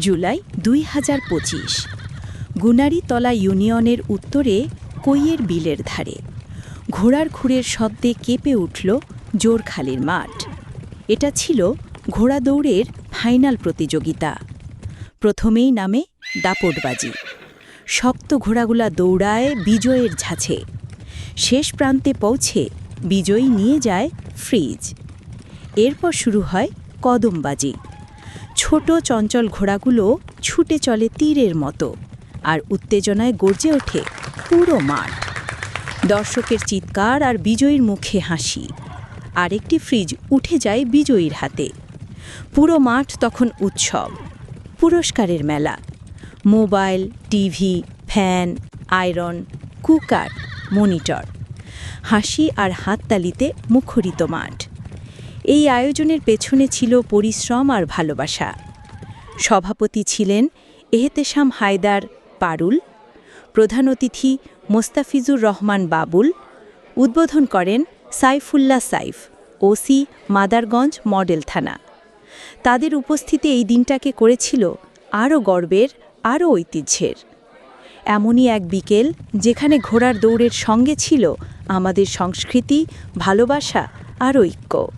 জুলাই দুই হাজার পঁচিশ। গুনারিতলা ইউনিয়নের উত্তরে কৈয়ের বিলের ধারে। ঘোড়ার খুঁড়ের শব্দে কেঁপে উঠল জোরখালির মাঠ। এটা ছিল ঘোড়া দৌড়ের ফাইনাল প্রতিযোগিতা। প্রথমেই নামে দাপটবাজি। শক্ত ঘোড়াগুলা দৌড়ায় বিজয়ের ঝাঁছে। শেষ প্রান্তে পৌঁছে বিজয়ী নিয়ে যায় ফ্রিজ। এরপর শুরু হয় কদমবাজি। ছোট চঞ্চল ঘোড়াগুলো ছুটে চলে তীরের মতো, আর উত্তেজনায় গর্জে ওঠে পুরো মাঠ। দর্শকের চিৎকার আর বিজয়ীর মুখে হাসি। আরেকটি ফ্রিজ উঠে যায় বিজয়ীর হাতে। পুরো মাঠ তখন উৎসব, পুরস্কারের মেলা। Mobile, TV, fan, iron, cooker, monitor. হাসি আর হাততালিতে মুখরিত মাঠ। এই আয়োজনের পেছনে ছিল পরিশ্রম আর ভালোবাসা। সভাপতি ছিলেন এহেতেশাম হায়দার পারুল, প্রধান অতিথি মোস্তাফিজুর রহমান বাবুল, উদ্বোধন করেন সাইফুল্লাহ সাইফ, ওসি মাদারগঞ্জ মডেল থানা। তাদের উপস্থিতি এই দিনটাকে করেছিল আরও গর্বের, আরও ঐতিহ্যের। এমনই এক বিকেল যেখানে ঘোড়ার দৌড়ের সঙ্গে ছিল আমাদের সংস্কৃতি, ভালোবাসা আর ঐক্য।